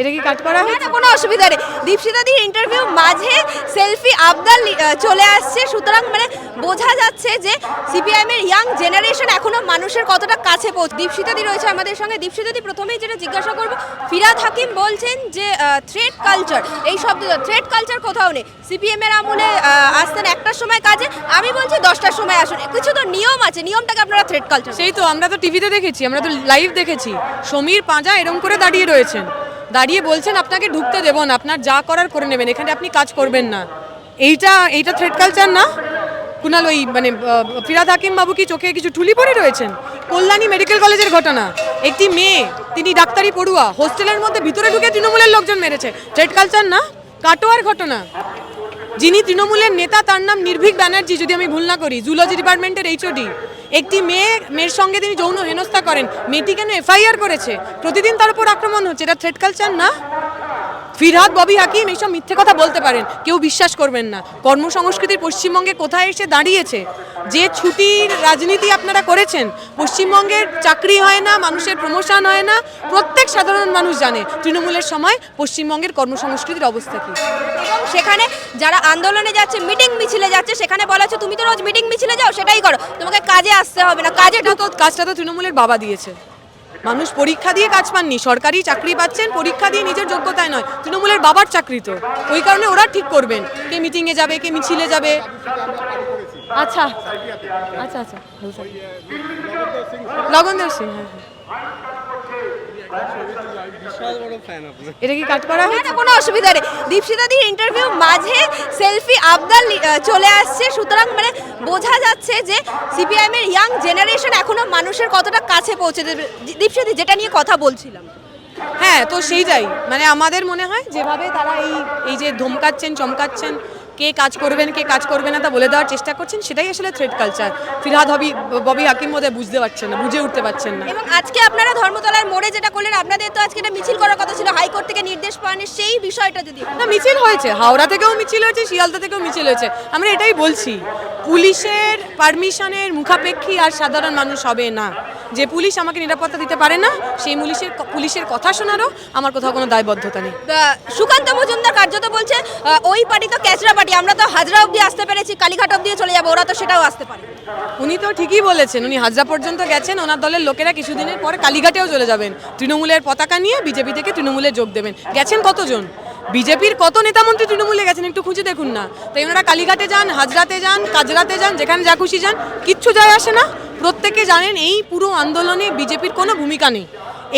এটা কি কাট করা হয়েছে না, কোনো অসুবিধা নেই। দীপশিতাদির ইন্টারভিউ মাঝে সেলফি আবদাল চলে আসছে। সুতরাং মানে বোঝা যাচ্ছে যে সিপিআইএম এর ইয়াং জেনারেশন এখনও মানুষের কতটা কাছে পৌঁছ দীপশিতাদি রয়েছে আমাদের সঙ্গে। দীপশিতাদি প্রথমেই যেটা জিজ্ঞাসা করব ফিরাদ হাকিম বলছেন যে থ্রেড কালচার এই শব্দ থ্রেড কালচার কোথাও নেই। সিপিএম এর আমলে আসতেন একটার সময় কাজে। আমি বলছি দশটার সময় আসুন। কিছু তো নিয়ম আছে। নিয়মটাকে আপনারা থ্রেড কালচার সেই তো আমরা তো টিভিতে দেখেছি আমরা তো লাইভ দেখেছি। সমীর পাঁজা এরম করে দাঁড়িয়ে রয়েছেন। দাঁড়িয়ে বলছেন, আপনাকে ঢুকতে দেব না, আপনার যা করার করে নেবেন, এখানে আপনি কাজ করবেন না। এইটা এইটা থ্রেড কালচার না? কুনাল, ওই মানে ফিরাদ হাকিম বাবু কি চোখে কিছু ঠুলি পরে রয়েছেন? কল্যাণী মেডিকেল কলেজের ঘটনা। একটি মেয়ে, তিনি ডাক্তারি পড়ুয়া, হোস্টেলের মধ্যে ভিতরে ঢুকে তৃণমূলের লোকজন মেরেছে। থ্রেড কালচার না? কাটোয়ার ঘটনা। যিনি তৃণমূলের নেতা, তার নাম নির্ভীক ব্যানার্জি, যদি আমি ভুল না করি জুলজি ডিপার্টমেন্টের এইচওডি একটি মেয়ে, মেয়ের সঙ্গে তিনি যৌন হেনস্থা করেন। মেয়েটি কেন এফআইআর করেছে? প্রতিদিন তার উপর আক্রমণ হচ্ছে। এটা থ্রেট কালচার না? ফিরহাদ ববি হাকিম এইসব মিথ্যে কথা বলতে পারেন। কেউ বিশ্বাস করবেন না। কর্মসংস্কৃতির পশ্চিমবঙ্গে কোথায় এসে দাঁড়িয়েছে? যে ছুটির রাজনীতি আপনারা করেছেন পশ্চিমবঙ্গের চাকরি হয় না মানুষের প্রমোশন হয় না প্রত্যেক সাধারণ মানুষ জানে। তৃণমূলের সময় পশ্চিমবঙ্গের কর্মসংস্কৃতির অবস্থা কী? এবং সেখানে যারা আন্দোলনে যাচ্ছে মিটিং মিছিলে যাচ্ছে সেখানে বলা হচ্ছে তুমি তো রোজ মিটিং মিছিলে যাও সেটাই করো। তোমাকে কাজে আসতে হবে না কাজে কাজটা তো কাজটা তো তৃণমূলের বাবা দিয়েছে। মানুষ পরীক্ষা দিয়ে কাজ পাননি। সরকারি চাকরি পাচ্ছেন, পরীক্ষা দিয়ে নিজের যোগ্যতায় নয়। তৃণমূলের বাবার চাকরি তো। ওই কারণে ওরা ঠিক করবেন। কে মিটিংয়ে যাবে, কে মিছিলে যাবে। আচ্ছা। আচ্ছা আচ্ছা। লগনদেব সিং হ্যাঁ হ্যাঁ। বিশাল বড় ফ্যান আপনার এটা কি কাট করা হয়েছে? না, কোনো অসুবিধা নেই। দীপশিতাদির ইন্টারভিউ মাঝে সেলফি আবদাল চলে আসছে। সুতরাং মানে বোঝা যাচ্ছে যে সিপিআইএম এর ইয়াং জেনারেশন এখনও মানুষের কতটা কাছে পৌঁছে দেবে। দীপশিতা যেটা নিয়ে কথা বলছিলাম। হ্যাঁ তো সেইটাই মানে আমাদের মনে হয় যেভাবে তারা এই এই যে ধমকাচ্ছেন চমকাচ্ছেন কে কাজ করবেন কে কাজ করবে না তা বলে দেওয়ার চেষ্টা করছেন সেটাই আসলে থ্রেড কালচার ফিরহাদ হবি ববি হাকিম বোধহয় বুঝতে পারছেন না বুঝে উঠতে পারছেন না। এবং আজকে আপনারা ধর্মতলার মোড়ে যেটা করলেন আপনাদের তো আজকে এটা মিছিল করার কথা ছিল হাইকোর্ট থেকে নির্দেশ পাওয়ানি সেই বিষয়টা যদি না মিছিল হয়েছে হাওড়া থেকেও মিছিল হয়েছে শিয়ালদা থেকেও মিছিল হয়েছে। আমরা এটাই বলছি পুলিশের পারমিশনের মুখাপেক্ষী আর সাধারণ মানুষ হবে না। যে পুলিশ আমাকে নিরাপত্তা দিতে পারে না সেই পুলিশের পুলিশের কথা শোনারও আমার কোথাও কোনো দায়বদ্ধতা নেই। সুকান্ত মজুমদার কার্যত বলছে ওই পার্টি তো ক্যাচরা পার্টি আমরা তো হাজরা অব্দি আসতে পেরেছি কালীঘাট অব্দি চলে যাব ওরা তো সেটাও আসতে পারে। উনি তো ঠিকই বলেছেন উনি হাজরা পর্যন্ত গেছেন ওনার দলের লোকেরা কিছুদিনের পরে কালীঘাটেও চলে যাবেন। তৃণমূলের পতাকা নিয়ে বিজেপি থেকে তৃণমূলে যোগ দেবেন। গেছেন কতজন? বিজেপির কত নেতামন্ত্রী তৃণমূলে গেছেন একটু খুঁজে দেখুন না। তাই ওনারা কালীঘাটে যান হাজরাতে যান কাজরাতে যান যেখানে যা খুশি যান কিচ্ছু যায় আসে না। প্রত্যেকে জানেন এই পুরো আন্দোলনে বিজেপির কোনো ভূমিকা নেই।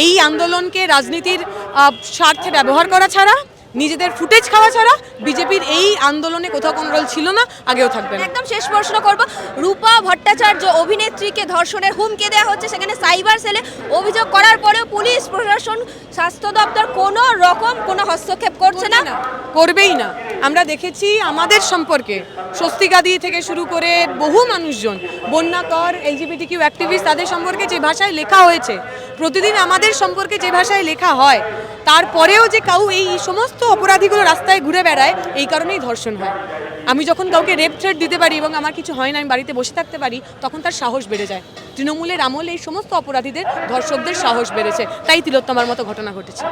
এই আন্দোলনকে রাজনীতির স্বার্থে ব্যবহার করা ছাড়া নিজেদের ফুটেজ খাওয়া ছাড়া বিজেপির এই আন্দোলনে কোথাও কোনো রোল ছিল না আগেও থাকবে না। একদম শেষ প্রশ্ন করব। রূপা ভট্টাচার্য অভিনেত্রীকে ধর্ষণের হুমকি দেওয়া হচ্ছে সেখানে সাইবার সেলে অভিযোগ করার পরেও পুলিশ প্রশাসন স্বাস্থ্য দপ্তর কোনো রকম কোনো হস্তক্ষেপ করছে না। করবেই না আমরা দেখেছি আমাদের সম্পর্কে স্বস্তিকাদি থেকে শুরু করে বহু মানুষজন বন্যাকর এলজিবিটি কিউ অ্যাক্টিভিস্ট তাদের সম্পর্কে যে ভাষায় লেখা হয়েছে প্রতিদিন আমাদের সম্পর্কে যে ভাষায় লেখা হয়, তারপরেও যে কাউ এই সমস্ত অপরাধীগুলো রাস্তায় ঘুরে বেড়ায়, এই কারণেই ধর্ষণ হয়। আমি যখন কাউকে রেপ থ্রেট দিতে পারি এবং আমার কিছু হয় না, আমি বাড়িতে বসে থাকতে পারি, তখন তার সাহস বেড়ে যায়। তৃণমূলের আমলে এই সমস্ত অপরাধীদের ধর্ষকদের সাহস বেড়েছে, তাই তিলোত্তমার মতো ঘটনা ঘটেছে।